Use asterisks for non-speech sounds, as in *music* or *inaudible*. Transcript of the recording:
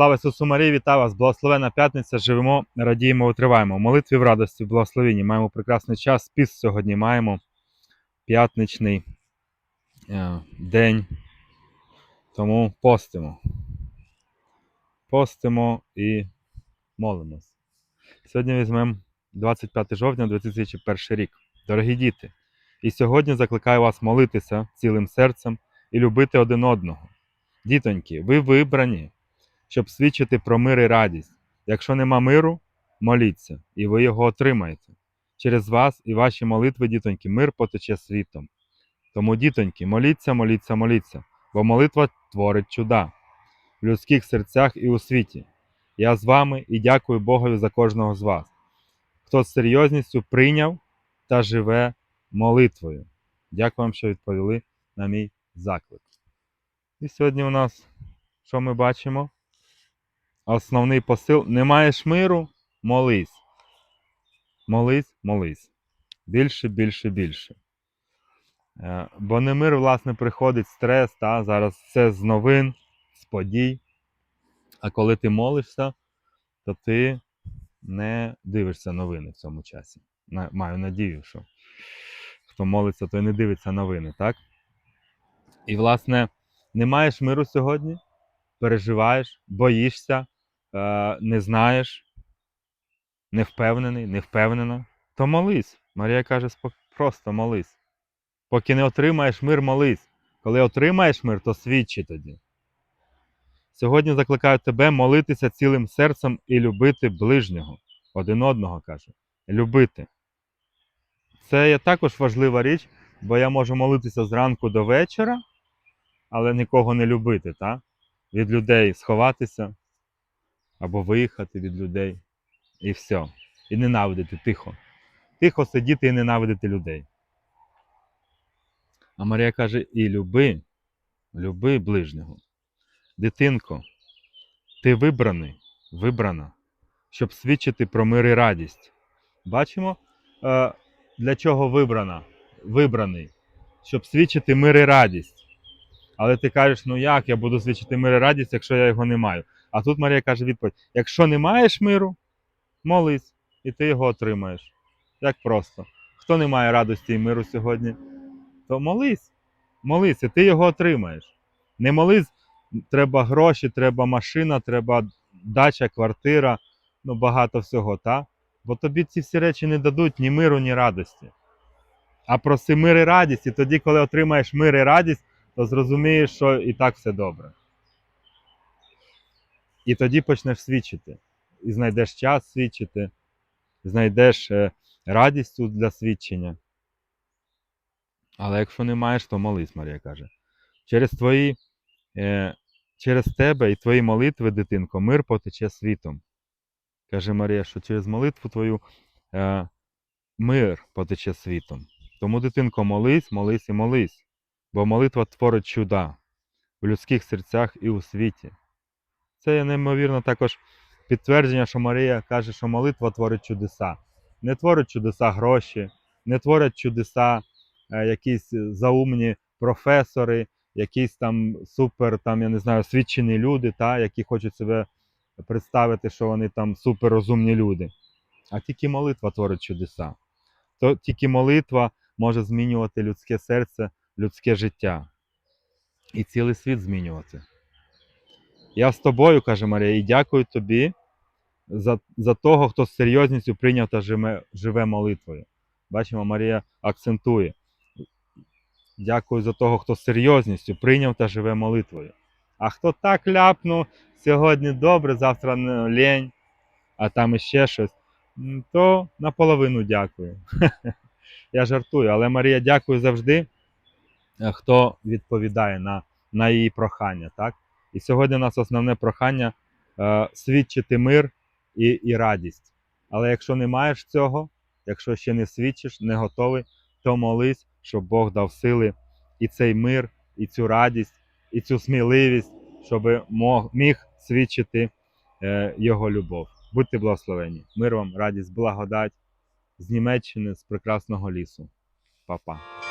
Слава Ісусу Марії, вітаю вас! Благословена п'ятниця. Живемо, радіємо, витриваємо. В молитві в радості, в благословенні. Маємо прекрасний час. Піс сьогодні маємо п'ятничний е, день. Тому постимо. Постимо і молимось. Сьогодні візьмемо 25 жовтня 2001 рік. Дорогі діти, і сьогодні закликаю вас молитися цілим серцем і любити один одного. Дітоньки, ви вибрані, щоб свідчити про мир і радість. Якщо нема миру, моліться, і ви його отримаєте. Через вас і ваші молитви, дітоньки, мир потече світом. Тому, дітоньки, моліться, моліться, моліться, бо молитва творить чуда в людських серцях і у світі. Я з вами і дякую Богові за кожного з вас, хто з серйозністю прийняв та живе молитвою. Дякую вам, що відповіли на мій заклик. І сьогодні у нас, що ми бачимо? Основний посил: не маєш миру, молись. Молись, молись. Більше, більше, більше. Е, Бо не мир, власне, приходить стрес, та зараз все з новин, з подій. А коли ти молишся, то ти не дивишся новини в цьому часі. Маю надію, що хто молиться, той не дивиться новини, так? І, власне, не маєш миру сьогодні, переживаєш, боїшся, не знаєш, не впевнений, не впевнена, то молись. Марія каже, просто молись. Поки не отримаєш мир, молись. Коли отримаєш мир, то свідчи тоді. Сьогодні закликаю тебе молитися цілим серцем і любити ближнього. Один одного каже. Любити. Це є також важлива річ, бо я можу молитися зранку до вечора, але нікого не любити, та? від людей сховатися або виїхати від людей. І все. І ненавидити тихо. Тихо сидіти і ненавидити людей. А Марія каже: і люби, люби ближнього. Дитинко, ти вибраний, вибрана, щоб свідчити про мир і радість. Бачимо, е, для чого вибрана, вибраний, щоб свідчити мир і радість. Але ти кажеш, ну як я буду свідчити мир і радість, якщо я його не маю. А тут Марія каже відповідь: якщо не маєш миру, молись, і ти його отримаєш. Як просто. Хто не має радості і миру сьогодні, то молись, молись, і ти його отримаєш. Не молись, треба гроші, треба машина, треба дача, квартира, ну багато всього, та? Бо тобі ці всі речі не дадуть ні миру, ні радості. А проси мир і радість, і тоді, коли отримаєш мир і радість, то зрозумієш, що і так все добре. І тоді почнеш свідчити. І знайдеш час свідчити, знайдеш е, радість для свідчення. Але якщо не маєш, то молись, Марія каже. Через твої, е, через тебе і твої молитви, дитинко, мир потече світом. Каже Марія, що через молитву твою е, мир потече світом. Тому, дитинко, молись, молись і молись, бо молитва творить чуда в людських серцях і у світі. Це є неймовірно також підтвердження, що Марія каже, що молитва творить чудеса. Не творить чудеса гроші, не творять чудеса е, якісь заумні професори, якісь там супер, там, я не знаю, освічені люди, та, які хочуть себе представити, що вони там суперрозумні люди. А тільки молитва творить чудеса. То тільки молитва може змінювати людське серце, людське життя і цілий світ змінювати. Я з тобою, каже Марія, і дякую тобі за, за того, хто з серйозністю прийняв та живе, живе молитвою. Бачимо, Марія акцентує. Дякую за того, хто з серйозністю прийняв та живе молитвою. А хто так ляпнув, сьогодні добре, завтра лень, а там іще щось, то наполовину дякую. *laughs* Я жартую, але Марія дякую завжди, е, хто відповідає на, на її прохання. Так? І сьогодні у нас основне прохання е, свідчити мир і, і радість. Але якщо не маєш цього, якщо ще не свідчиш, не готовий, то молись, щоб Бог дав сили і цей мир, і цю радість, і цю сміливість, щоб міг свідчити е, Його любов. Будьте благословені. Мир вам, радість, благодать з Німеччини, з прекрасного лісу. Па-па.